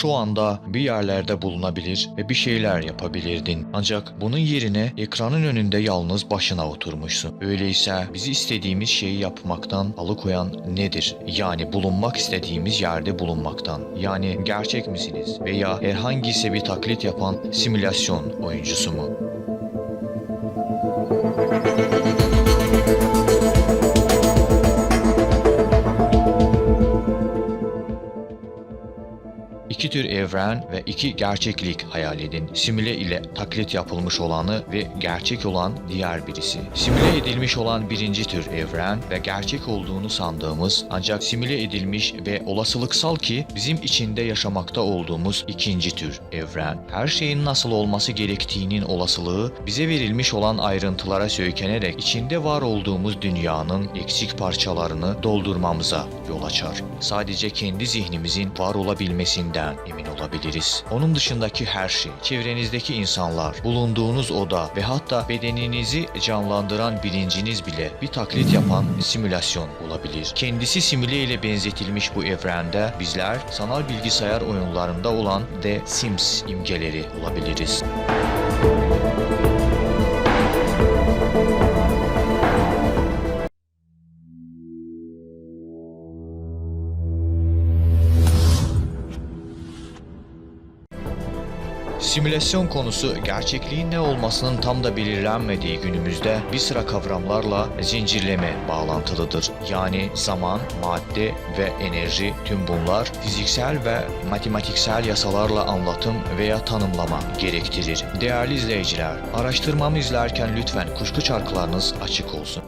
şu anda bir yerlerde bulunabilir ve bir şeyler yapabilirdin. Ancak bunun yerine ekranın önünde yalnız başına oturmuşsun. Öyleyse bizi istediğimiz şeyi yapmaktan alıkoyan nedir? Yani bulunmak istediğimiz yerde bulunmaktan. Yani gerçek misiniz? Veya herhangi ise bir taklit yapan simülasyon oyuncusu mu? İki tür evren ve iki gerçeklik hayal edin. Simüle ile taklit yapılmış olanı ve gerçek olan diğer birisi. Simüle edilmiş olan birinci tür evren ve gerçek olduğunu sandığımız ancak simüle edilmiş ve olasılıksal ki bizim içinde yaşamakta olduğumuz ikinci tür evren. Her şeyin nasıl olması gerektiğinin olasılığı bize verilmiş olan ayrıntılara söylenerek içinde var olduğumuz dünyanın eksik parçalarını doldurmamıza yol açar. Sadece kendi zihnimizin var olabilmesinden emin olabiliriz. Onun dışındaki her şey, çevrenizdeki insanlar, bulunduğunuz oda ve hatta bedeninizi canlandıran bilinciniz bile bir taklit yapan simülasyon olabilir. Kendisi simüle ile benzetilmiş bu evrende bizler sanal bilgisayar oyunlarında olan The Sims imgeleri olabiliriz. Simülasyon konusu gerçekliğin ne olmasının tam da belirlenmediği günümüzde bir sıra kavramlarla zincirleme bağlantılıdır. Yani zaman, madde ve enerji tüm bunlar fiziksel ve matematiksel yasalarla anlatım veya tanımlama gerektirir. Değerli izleyiciler, araştırmamı izlerken lütfen kuşku çarklarınız açık olsun.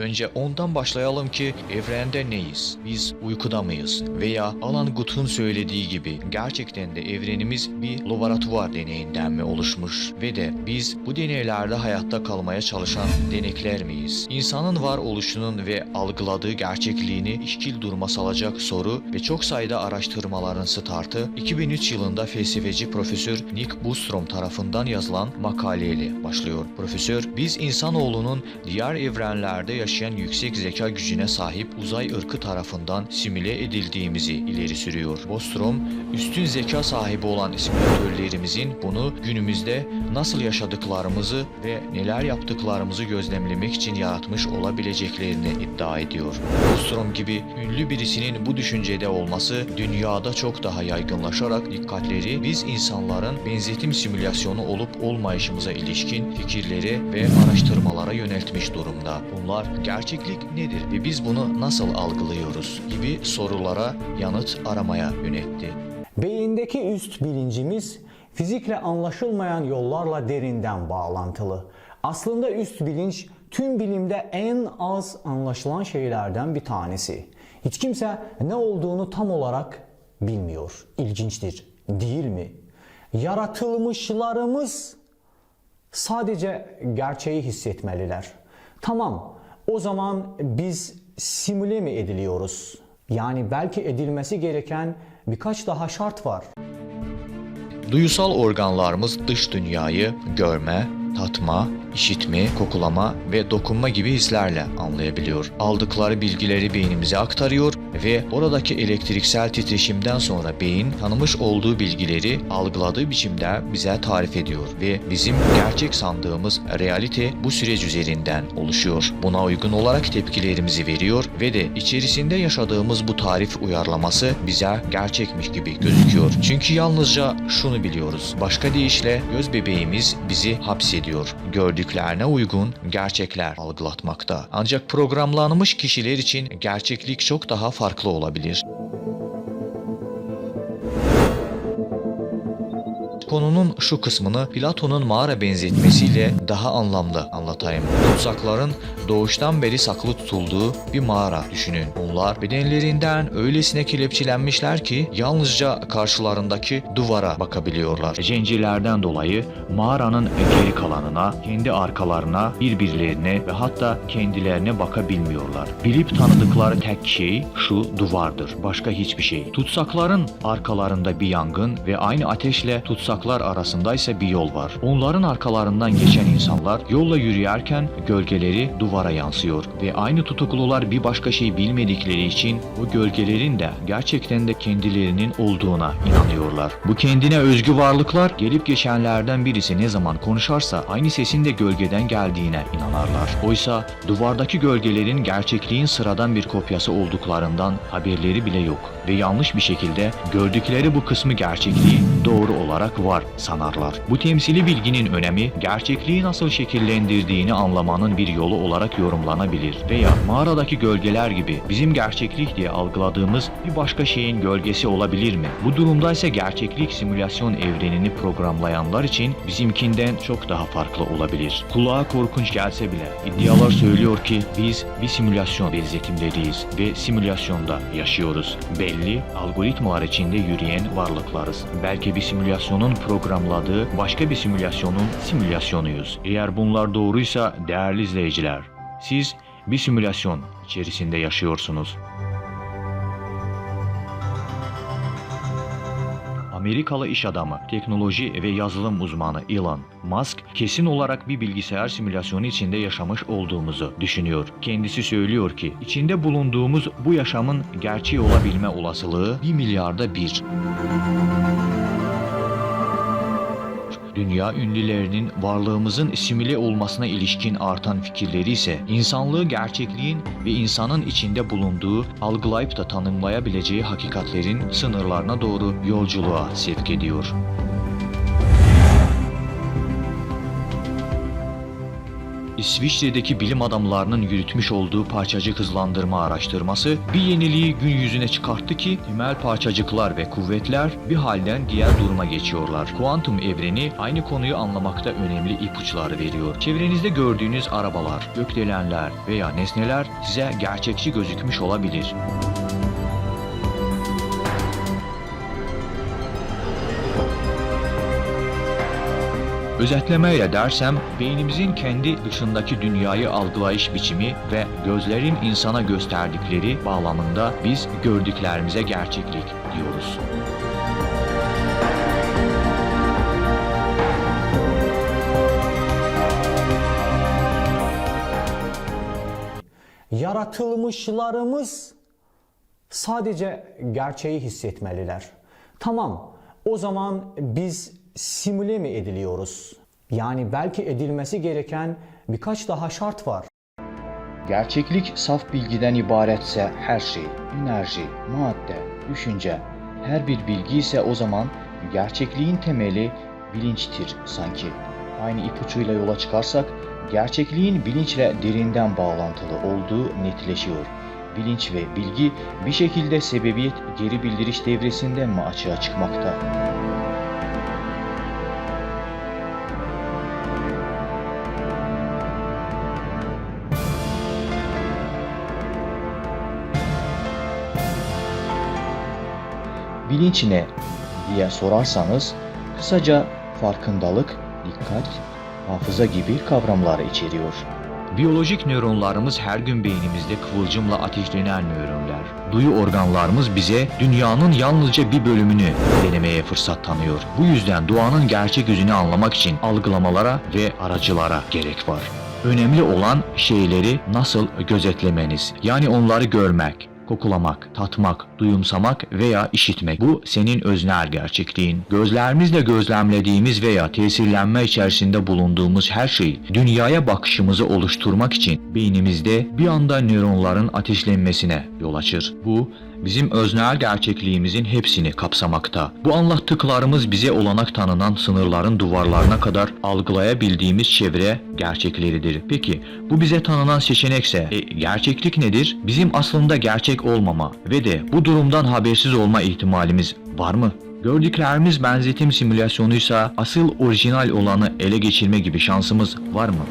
Önce ondan başlayalım ki evrende neyiz? Biz uykuda mıyız? Veya Alan Gut'un söylediği gibi gerçekten de evrenimiz bir laboratuvar deneyinden mi oluşmuş? Ve de biz bu deneylerde hayatta kalmaya çalışan denekler miyiz? İnsanın varoluşunun ve algıladığı gerçekliğini işkil durma salacak soru ve çok sayıda araştırmaların startı 2003 yılında felsefeci Profesör Nick Bostrom tarafından yazılan makaleyle başlıyor. Profesör, biz insanoğlunun diğer evrenlerde yaşayan yüksek zeka gücüne sahip uzay ırkı tarafından simüle edildiğimizi ileri sürüyor. Bostrom, üstün zeka sahibi olan simülatörlerimizin bunu günümüzde nasıl yaşadıklarımızı ve neler yaptıklarımızı gözlemlemek için yaratmış olabileceklerini iddia ediyor. Bostrom gibi ünlü birisinin bu düşüncede olması dünyada çok daha yaygınlaşarak dikkatleri biz insanların benzetim simülasyonu olup olmayışımıza ilişkin fikirleri ve araştırmalara yöneltmiş durumda. Bunlar gerçeklik nedir ve biz bunu nasıl algılıyoruz gibi sorulara yanıt aramaya yöneltti. Beyindeki üst bilincimiz fizikle anlaşılmayan yollarla derinden bağlantılı. Aslında üst bilinç tüm bilimde en az anlaşılan şeylerden bir tanesi. Hiç kimse ne olduğunu tam olarak bilmiyor. İlginçtir, değil mi? Yaratılmışlarımız sadece gerçeği hissetmeliler. Tamam, o zaman biz simüle mi ediliyoruz? Yani belki edilmesi gereken birkaç daha şart var. Duyusal organlarımız dış dünyayı görme, tatma, işitme, kokulama ve dokunma gibi hislerle anlayabiliyor. Aldıkları bilgileri beynimize aktarıyor ve oradaki elektriksel titreşimden sonra beyin tanımış olduğu bilgileri algıladığı biçimde bize tarif ediyor ve bizim gerçek sandığımız realite bu süreç üzerinden oluşuyor. Buna uygun olarak tepkilerimizi veriyor ve de içerisinde yaşadığımız bu tarif uyarlaması bize gerçekmiş gibi gözüküyor. Çünkü yalnızca şunu biliyoruz. Başka deyişle göz bebeğimiz bizi hapsediyor. Gördüklerine uygun gerçekler algılatmakta. Ancak programlanmış kişiler için gerçeklik çok daha farklı olabilir. Konunun şu kısmını Platon'un mağara benzetmesiyle daha anlamlı anlatayım. Tutsakların doğuştan beri saklı tutulduğu bir mağara düşünün. Onlar bedenlerinden öylesine kelepçelenmişler ki yalnızca karşılarındaki duvara bakabiliyorlar. Zincirlerden dolayı mağaranın geri kalanına, kendi arkalarına, birbirlerine ve hatta kendilerine bakabilmiyorlar. Bilip tanıdıkları tek şey şu duvardır. Başka hiçbir şey. Tutsakların arkalarında bir yangın ve aynı ateşle tutsak yuvarlaklar arasında ise bir yol var. Onların arkalarından geçen insanlar yolla yürüyerken gölgeleri duvara yansıyor ve aynı tutuklular bir başka şey bilmedikleri için o gölgelerin de gerçekten de kendilerinin olduğuna inanıyorlar. Bu kendine özgü varlıklar gelip geçenlerden birisi ne zaman konuşarsa aynı sesin de gölgeden geldiğine inanarlar. Oysa duvardaki gölgelerin gerçekliğin sıradan bir kopyası olduklarından haberleri bile yok ve yanlış bir şekilde gördükleri bu kısmı gerçekliği doğru olarak var sanarlar. Bu temsili bilginin önemi gerçekliği nasıl şekillendirdiğini anlamanın bir yolu olarak yorumlanabilir veya mağaradaki gölgeler gibi bizim gerçeklik diye algıladığımız bir başka şeyin gölgesi olabilir mi? Bu durumda ise gerçeklik simülasyon evrenini programlayanlar için bizimkinden çok daha farklı olabilir. Kulağa korkunç gelse bile iddialar söylüyor ki biz bir simülasyon benzetimleriyiz ve simülasyonda yaşıyoruz. Belli algoritmalar içinde yürüyen varlıklarız. Belki bir simülasyonun programladığı başka bir simülasyonun simülasyonuyuz. Eğer bunlar doğruysa değerli izleyiciler, siz bir simülasyon içerisinde yaşıyorsunuz. Amerikalı iş adamı, teknoloji ve yazılım uzmanı Elon Musk kesin olarak bir bilgisayar simülasyonu içinde yaşamış olduğumuzu düşünüyor. Kendisi söylüyor ki içinde bulunduğumuz bu yaşamın gerçeği olabilme olasılığı 1 milyarda bir. Dünya ünlülerinin varlığımızın simüle olmasına ilişkin artan fikirleri ise insanlığı gerçekliğin ve insanın içinde bulunduğu, algılayıp da tanımlayabileceği hakikatlerin sınırlarına doğru yolculuğa sevk ediyor. İsviçre'deki bilim adamlarının yürütmüş olduğu parçacık hızlandırma araştırması bir yeniliği gün yüzüne çıkarttı ki temel parçacıklar ve kuvvetler bir halden diğer duruma geçiyorlar. Kuantum evreni aynı konuyu anlamakta önemli ipuçları veriyor. Çevrenizde gördüğünüz arabalar, gökdelenler veya nesneler size gerçekçi gözükmüş olabilir. Özetlemeyle dersem, beynimizin kendi dışındaki dünyayı algılayış biçimi ve gözlerin insana gösterdikleri bağlamında biz gördüklerimize gerçeklik diyoruz. Yaratılmışlarımız sadece gerçeği hissetmeliler. Tamam, o zaman biz simüle mi ediliyoruz? Yani belki edilmesi gereken birkaç daha şart var. Gerçeklik saf bilgiden ibaretse her şey, enerji, madde, düşünce, her bir bilgi ise o zaman gerçekliğin temeli bilinçtir sanki. Aynı ipucuyla yola çıkarsak, gerçekliğin bilinçle derinden bağlantılı olduğu netleşiyor. Bilinç ve bilgi bir şekilde sebebiyet geri bildiriş devresinden mi açığa çıkmakta? Bilinç ne diye sorarsanız kısaca farkındalık, dikkat, hafıza gibi kavramları içeriyor. Biyolojik nöronlarımız her gün beynimizde kıvılcımla ateşlenen nöronlar. Duyu organlarımız bize dünyanın yalnızca bir bölümünü denemeye fırsat tanıyor. Bu yüzden doğanın gerçek yüzünü anlamak için algılamalara ve aracılara gerek var. Önemli olan şeyleri nasıl gözetlemeniz. Yani onları görmek, kokulamak, tatmak, duyumsamak veya işitmek. Bu senin öznel gerçekliğin. Gözlerimizle gözlemlediğimiz veya tesirlenme içerisinde bulunduğumuz her şey dünyaya bakışımızı oluşturmak için beynimizde bir anda nöronların ateşlenmesine yol açır. Bu bizim öznel gerçekliğimizin hepsini kapsamakta. Bu anlattıklarımız bize olanak tanınan sınırların duvarlarına kadar algılayabildiğimiz çevre gerçekleridir. Peki bu bize tanınan seçenekse e, gerçeklik nedir? Bizim aslında gerçek olmama ve de bu durumdan habersiz olma ihtimalimiz var mı? Gördüklerimiz benzetim simülasyonuysa asıl orijinal olanı ele geçirme gibi şansımız var mı?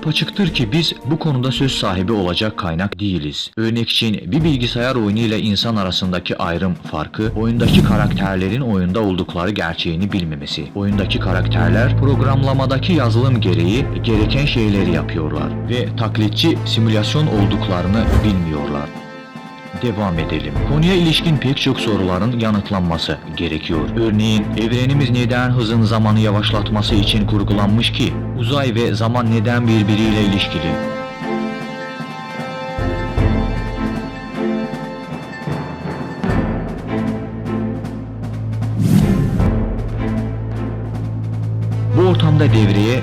Apaçıktır ki biz bu konuda söz sahibi olacak kaynak değiliz. Örnek için bir bilgisayar oyunu ile insan arasındaki ayrım farkı, oyundaki karakterlerin oyunda oldukları gerçeğini bilmemesi. Oyundaki karakterler programlamadaki yazılım gereği gereken şeyleri yapıyorlar ve taklitçi simülasyon olduklarını bilmiyorlar. Devam edelim. Konuya ilişkin pek çok soruların yanıtlanması gerekiyor. Örneğin evrenimiz neden hızın zamanı yavaşlatması için kurgulanmış ki? Uzay ve zaman neden birbiriyle ilişkili?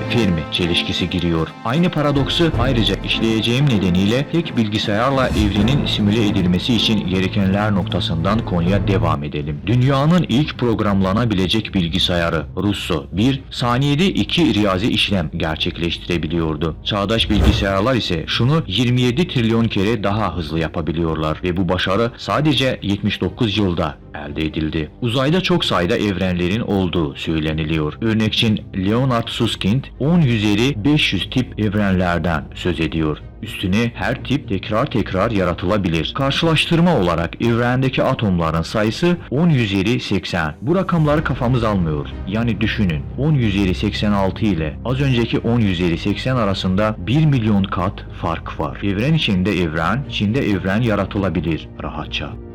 Fermi çelişkisi giriyor. Aynı paradoksu ayrıca işleyeceğim nedeniyle tek bilgisayarla evrenin simüle edilmesi için gerekenler noktasından konuya devam edelim. Dünyanın ilk programlanabilecek bilgisayarı Russo 1 saniyede 2 riyazi işlem gerçekleştirebiliyordu. Çağdaş bilgisayarlar ise şunu 27 trilyon kere daha hızlı yapabiliyorlar ve bu başarı sadece 79 yılda elde edildi. Uzayda çok sayıda evrenlerin olduğu söyleniliyor. Örnek için Leonard Susskind 10 üzeri 500 tip evrenlerden söz ediyor. Üstüne her tip tekrar tekrar yaratılabilir. Karşılaştırma olarak evrendeki atomların sayısı 10 üzeri 80. Bu rakamları kafamız almıyor. Yani düşünün 10 üzeri 86 ile az önceki 10 üzeri 80 arasında 1 milyon kat fark var. Evren içinde evren, içinde evren yaratılabilir rahatça.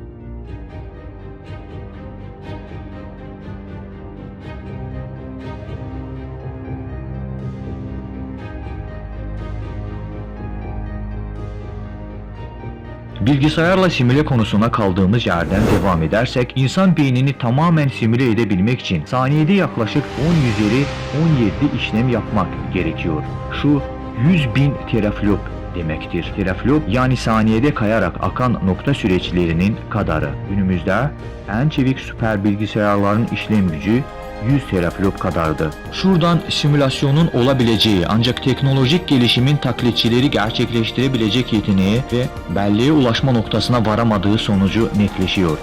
Bilgisayarla simüle konusuna kaldığımız yerden devam edersek, insan beynini tamamen simüle edebilmek için saniyede yaklaşık 10 üzeri 17 işlem yapmak gerekiyor. Şu 100 bin teraflop demektir. Teraflop yani saniyede kayarak akan nokta süreçlerinin kadarı. Günümüzde en çevik süper bilgisayarların işlem gücü 100 teraflop kadardı. Şuradan simülasyonun olabileceği ancak teknolojik gelişimin taklitçileri gerçekleştirebilecek yeteneğe ve belleğe ulaşma noktasına varamadığı sonucu netleşiyor.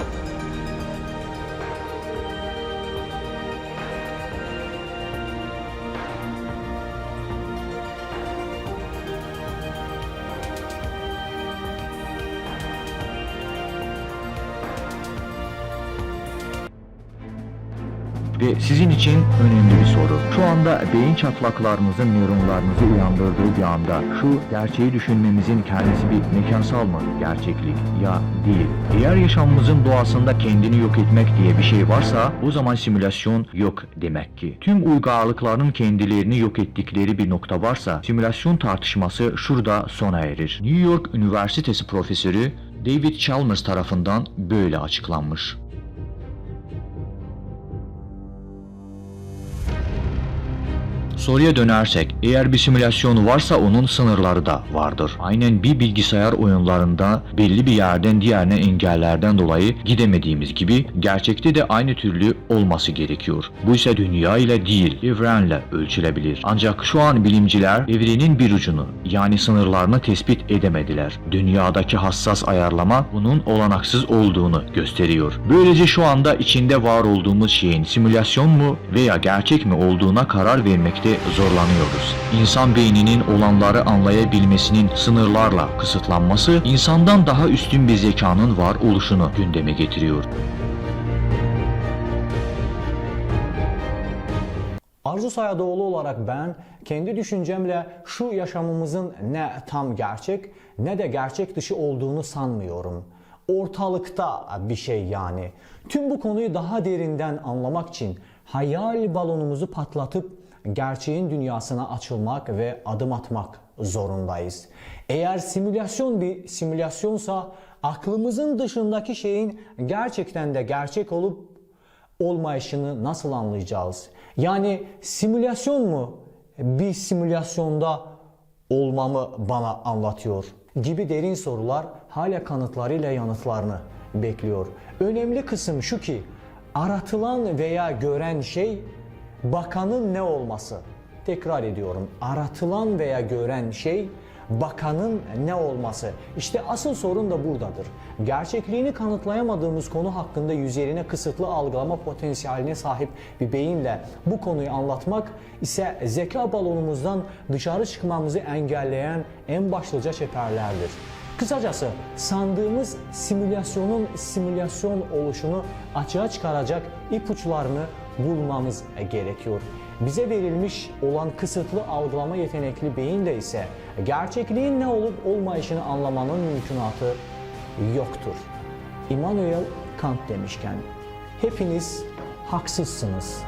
İçin önemli bir soru. Şu anda beyin çatlaklarınızın nöronlarınızı uyandırdığı bir anda şu gerçeği düşünmemizin kendisi bir mekansal mı gerçeklik ya değil. Eğer yaşamımızın doğasında kendini yok etmek diye bir şey varsa o zaman simülasyon yok demek ki. Tüm uygarlıkların kendilerini yok ettikleri bir nokta varsa simülasyon tartışması şurada sona erir. New York Üniversitesi profesörü David Chalmers tarafından böyle açıklanmış. Soruya dönersek, eğer bir simülasyon varsa onun sınırları da vardır. Aynen bir bilgisayar oyunlarında belli bir yerden diğerine engellerden dolayı gidemediğimiz gibi gerçekte de aynı türlü olması gerekiyor. Bu ise dünya ile değil, evrenle ölçülebilir. Ancak şu an bilimciler evrenin bir ucunu yani sınırlarını tespit edemediler. Dünyadaki hassas ayarlama bunun olanaksız olduğunu gösteriyor. Böylece şu anda içinde var olduğumuz şeyin simülasyon mu veya gerçek mi olduğuna karar vermekte zorlanıyoruz. İnsan beyninin olanları anlayabilmesinin sınırlarla kısıtlanması insandan daha üstün bir zekanın var oluşunu gündeme getiriyor. Arzu Sayadoğlu olarak ben kendi düşüncemle şu yaşamımızın ne tam gerçek ne de gerçek dışı olduğunu sanmıyorum. Ortalıkta bir şey yani. Tüm bu konuyu daha derinden anlamak için hayal balonumuzu patlatıp gerçeğin dünyasına açılmak ve adım atmak zorundayız. Eğer simülasyon bir simülasyonsa aklımızın dışındaki şeyin gerçekten de gerçek olup olmayışını nasıl anlayacağız? Yani simülasyon mu bir simülasyonda olmamı bana anlatıyor gibi derin sorular hala kanıtlarıyla yanıtlarını bekliyor. Önemli kısım şu ki aratılan veya gören şey bakanın ne olması. Tekrar ediyorum. Aratılan veya gören şey bakanın ne olması. İşte asıl sorun da buradadır. Gerçekliğini kanıtlayamadığımız konu hakkında yüzeyine kısıtlı algılama potansiyeline sahip bir beyinle bu konuyu anlatmak ise zeka balonumuzdan dışarı çıkmamızı engelleyen en başlıca çeperlerdir. Kısacası sandığımız simülasyonun simülasyon oluşunu açığa çıkaracak ipuçlarını bulmamız gerekiyor. Bize verilmiş olan kısıtlı algılama yetenekli beyinle ise gerçekliğin ne olup olmayışını anlamanın mümkünatı yoktur. Immanuel Kant demişken hepiniz haksızsınız.